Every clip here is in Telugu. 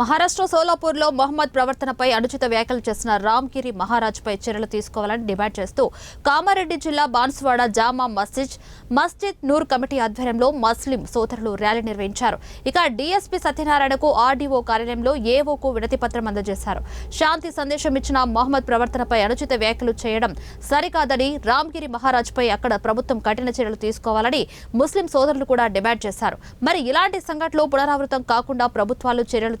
మహారాష్ట్ర సోలాపూర్లో ప్రవర్తనపై అనుచిత వ్యాఖ్యలు చేసిన రామ్గిరి మహారాజ్ పై చర్యలు తీసుకోవాలని డిమాండ్ చేస్తూ కామారెడ్డి జిల్లా బాన్స్వాడ జామా మస్జిద్ మస్జిద్ నూర్ కమిటీ ఆధ్వర్యంలో ముస్లిం సోదరులు ర్యాలీ నిర్వహించారు. ఇక డీఎస్పీ సత్యనారాయణకు ఆర్డీఓ కార్యాలయంలో ఏఓకు వినతి పత్రం అందజేశారు. శాంతి సందేశం ఇచ్చిన మహమ్మద్ ప్రవర్తనపై అనుచిత వ్యాఖ్యలు చేయడం సరికాదని రామ్గిరి మహారాజ్ పై అక్కడ ప్రభుత్వం కఠిన చర్యలు తీసుకోవాలని ముస్లిం సోదరులు కూడా డిమాండ్ చేశారు. మరి ఇలాంటి సంఘటనలు పునరావృతం కాకుండా ప్రభుత్వాలు చర్యలు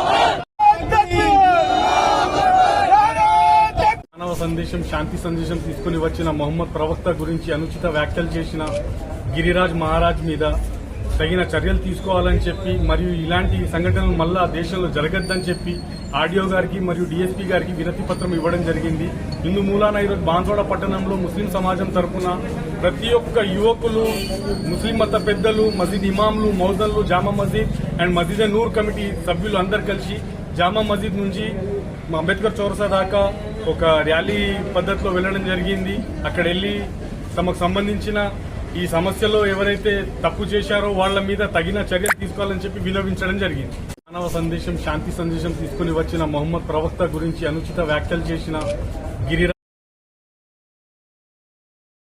మానవ సందేశం శాంతి సందేశం తీసుకుని వచ్చిన మహమ్మద్ ప్రవక్త గురించి అనుచిత వ్యాఖ్యలు చేసిన గిరిరాజ్ మహారాజ్ మీద తగిన చర్యలు తీసుకోవాలని చెప్పి మరియు ఇలాంటి సంఘటనలు మళ్ళా దేశంలో జరగద్దని చెప్పి ఆడియో గారికి మరియు డీఎస్పీ గారికి వినతి పత్రం ఇవ్వడం జరిగింది. ఇందు మూలాన ఈరోజు బాన్సోడ పట్టణంలో ముస్లిం సమాజం తరఫున ప్రతి ఒక్క యువకులు ముస్లిం మత పెద్దలు మసీద్ ఇమాంలు మౌజన్లు జామా మసీద్ అండ్ మసీద్ నూర్ కమిటీ సభ్యులు అందరు కలిసి జామా మసీద్ నుంచి మా అంబేద్కర్ చౌరసా దాకా ఒక ర్యాలీ పద్ధతిలో వెళ్ళడం జరిగింది. అక్కడ వెళ్ళి తమకు సంబంధించిన ఈ సమస్యలో ఎవరైతే తప్పు చేశారో వాళ్ళ మీద తగిన చర్యలు తీసుకోవాలని చెప్పి వినవించడం జరిగింది. మానవ సందేశం శాంతి సందేశం తీసుకుని వచ్చిన మొహమ్మద్ ప్రవక్త గురించి అనుచిత వ్యాఖ్యలు చేసిన